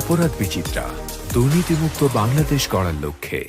অপরাধ বিচিত্রা দুর্নীতিমুক্ত বাংলাদেশ গড়ার লক্ষ্যে।